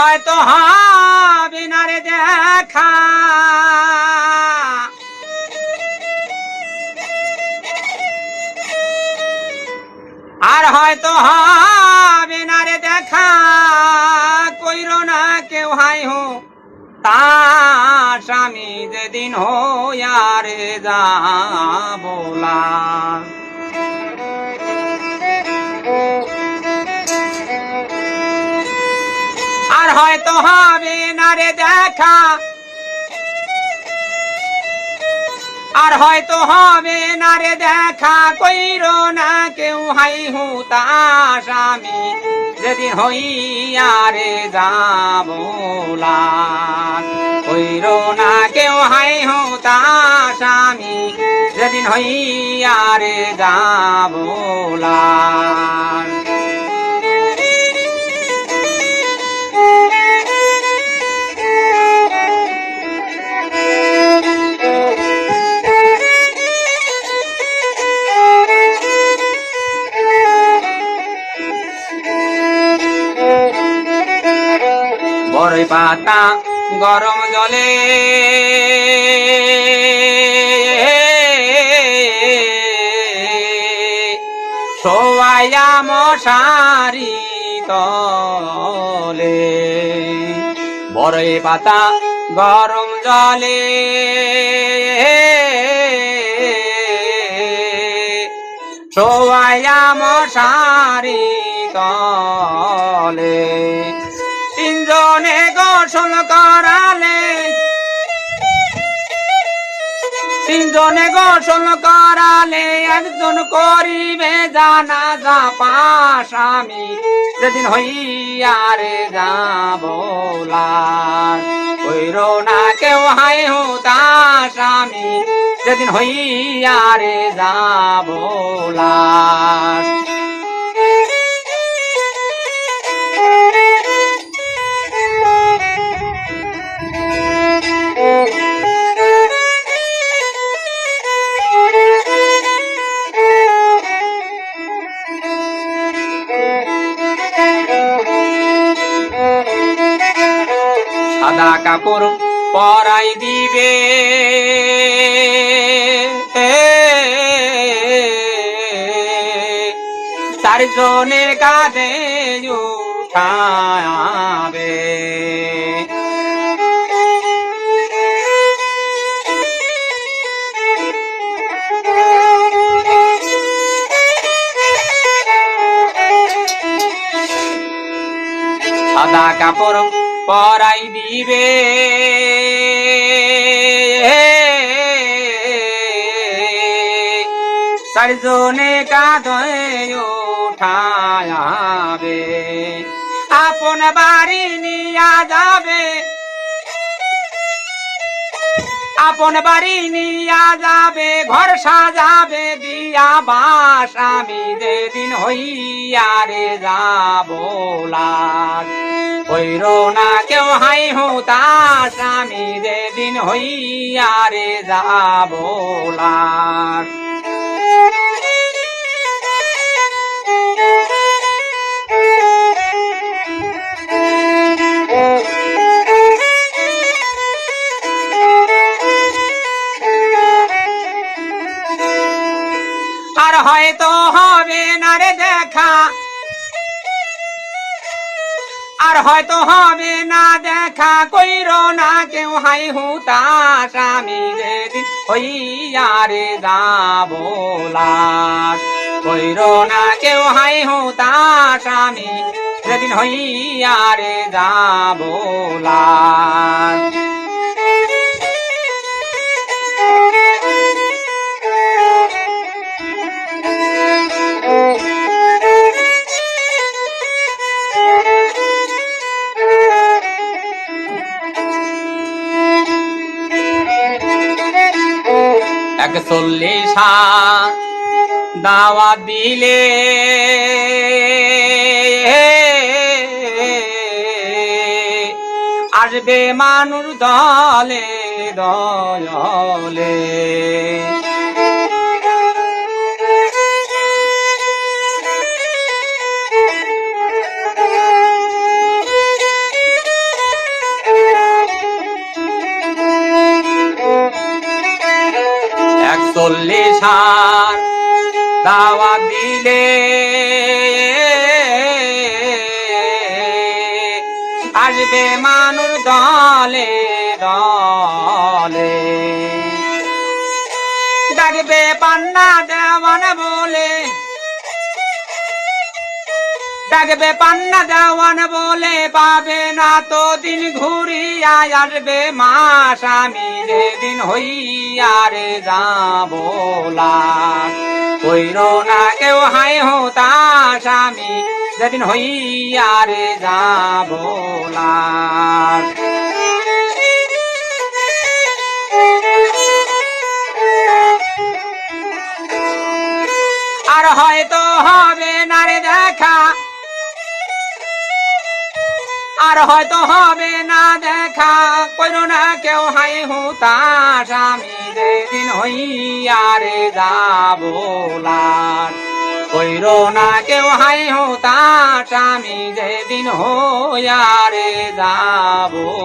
হয়তো হবে না দেখা। আর হয়তো হবে না দেখা। কইর না কেউ হাই হো। তা স্বামী যেদিন হইয়ারে যা বলা হবে না রে দেখা। আর হয়তো হবে না রে দেখা, কইর না কেউ, হাই হুতা স্বামী। যেদিন হইয়া রে যাবলা কইর না কেউ, হাই হুতা স্বামী। যেদিন হইয়া রে যাবলা বড়ই পাতা গরম জলে। সোয়াইয়া মশারি তলে। বড়ই পাতা গরম জলে। সোয়াইয়া মশারি তলে। তিনজনে গোসল করালে। তিনজনে গোসল করালে একজন করিবে জানা যা পাশামি যেদিন হইয়ারে যাবলা কইর না কেউ হাই হুতা স্বামী যেদিন হইয়ারে যাবলা সাদা কাপড় পরাই দিবে। চারজনে কাঁধে উঠাবে। সাদা কাপড় পরাই দিবে। সরজনে কাঁধে উঠায়াবে। আপন বাড়ি নিয়া যাবে। আপন বাড়ি নিয়া যাবে, ঘর সাজাবে, দিয়া বাস আমি যেদিন হইয়া রে যাব না কেউ, হাই হুতা স্বামী যেদিন হইয়া রে যাবলার দেখা আর হয়তো হবে না দেখা, কইর না কেউ, হাই হুতা স্বামী যেদিন হইয়া রে যাবলাস কইর না কেউ, হাই হুতা স্বামী যেদিন হইয়া রে যাবলাস এক চল্লিশা দাওয়া দিলে। আসবে মানুষ দলে দলে দাওয়াত দিলে। আসবে মানুষ দলে দলে। ডাকবে পান্না দেওয়ান বলে। ডাকবে পান্না দেওয়ান বলে, পাবে না তো দিন ঘুরিয়া আসবে মাস, আমি যেদিন হইয়া রে যাবোলা কইর না কেউ হাই হতাশ আমি যেদিন হইয়া রে যাবোলা আর হয়তো হবে না দেখা। করো না কেউ, হাই হুতাশ আমি যেদিন হইয়া রে যাবোলার কইরো না কেউ, হাই হুতাশ আমি যেদিন হইয়া রে যাবোলার